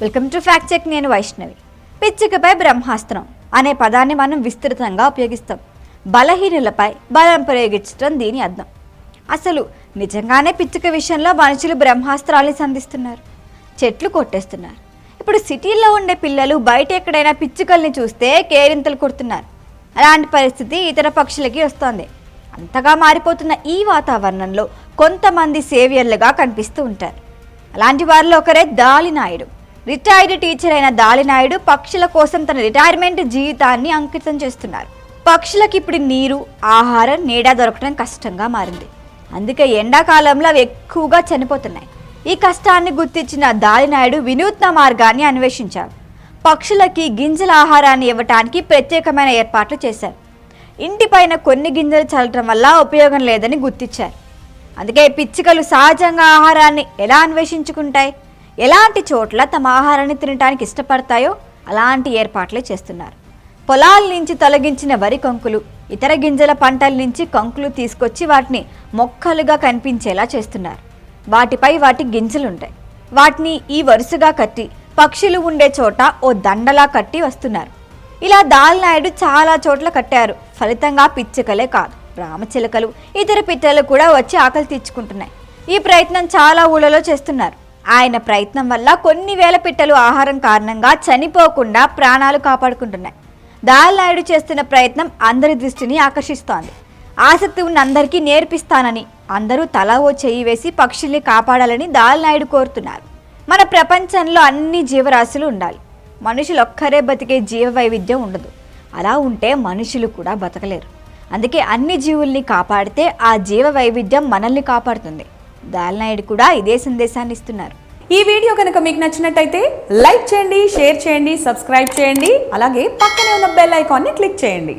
Welcome to fact check నేను వైష్ణవి. పిచ్చుకపై బ్రహ్మాస్త్రం అనే పదాన్ని మనం విస్తృతంగా ఉపయోగిస్తాం. బలహీనులపై బలం ప్రయోగించడం దీని అర్థం. అసలు నిజంగానే పిచ్చుక విషయంలో మనుషులు బ్రహ్మాస్త్రాల్ని సంధిస్తున్నారు. చెట్లు కొట్టేస్తున్నారు. ఇప్పుడు సిటీల్లో ఉండే పిల్లలు బయట ఎక్కడైనా పిచ్చుకల్ని చూస్తే కేరింతలు కొడుతున్నారు. అలాంటి పరిస్థితి ఇతర పక్షులకి వస్తోంది. అంతగా మారిపోతున్న ఈ వాతావరణంలో కొంతమంది సేవియర్లుగా కనిపిస్తూ ఉంటారు. అలాంటి వారిలో ఒకరే దాలినాయుడు. రిటైర్డ్ టీచర్ అయిన దాలినాయుడు పక్షుల కోసం తన రిటైర్మెంట్ జీవితాన్ని అంకితం చేస్తున్నారు. పక్షులకు ఇప్పుడు నీరు ఆహారం నీడ దొరకడం కష్టంగా మారింది. అందుకే ఎండాకాలంలో అవి ఎక్కువగా చనిపోతున్నాయి. ఈ కష్టాన్ని గుర్తించిన దాలినాయుడు వినూత్న మార్గాన్ని అన్వేషించారు. పక్షులకి గింజల ఆహారాన్ని ఇవ్వటానికి ప్రత్యేకమైన ఏర్పాట్లు చేశారు. ఇంటిపైన కొన్ని గింజలు చల్లటం వల్ల ఉపయోగం లేదని గుర్తించారు. అందుకే పిచ్చుకలు సహజంగా ఆహారాన్ని ఎలా అన్వేషించుకుంటాయి? ఎలాంటి చోట్ల తమ ఆహారాన్ని తినడానికి ఇష్టపడతాయో అలాంటి ఏర్పాట్లే చేస్తున్నారు. పొలాల నుంచి తొలగించిన వరి కంకులు ఇతర గింజల పంటల నుంచి కంకులు తీసుకొచ్చి వాటిని మొక్కలుగా కనిపించేలా చేస్తున్నారు. వాటిపై వాటి గింజలు ఉంటాయి వాటిని ఈ వరుసగా కట్టి పక్షులు ఉండే చోట ఓ దండలా కట్టి వస్తున్నారు. ఇలా దాల్నాయుడు చాలా చోట్ల కట్టారు. ఫలితంగా పిచ్చుకలే కాదు. రామచిలకలు ఇతర పిట్టలు కూడా వచ్చి ఆకలి తీర్చుకుంటున్నాయి. ఈ ప్రయత్నం చాలా ఊళ్ళలో చేస్తున్నారు. ఆయన ప్రయత్నం వల్ల కొన్ని వేల పిట్టలు ఆహారం కారణంగా చనిపోకుండా ప్రాణాలు కాపాడుకుంటున్నాయి. దాల్నాయుడు చేస్తున్న ప్రయత్నం అందరి దృష్టిని ఆకర్షిస్తోంది. ఆసక్తి ఉన్న అందరికీ నేర్పిస్తానని అందరూ తల ఓ చెయ్యి వేసి పక్షుల్ని కాపాడాలని దాల్నాయుడు కోరుతున్నారు. మన ప్రపంచంలో అన్ని జీవరాశులు ఉండాలి. మనుషులు ఒక్కరే బతికే జీవ వైవిధ్యం ఉండదు. అలా ఉంటే మనుషులు కూడా బతకలేరు. అందుకే అన్ని జీవుల్ని కాపాడితే ఆ జీవ వైవిధ్యం మనల్ని కాపాడుతుంది. దాల్నాయుడు కూడా ఇదే సందేశాన్ని ఇస్తున్నారు. ఈ వీడియో కనుక మీకు నచ్చినట్టయితే లైక్ చేయండి షేర్ చేయండి సబ్స్క్రైబ్ చేయండి అలాగే పక్కనే ఉన్న బెల్ ఐకాన్ని క్లిక్ చేయండి.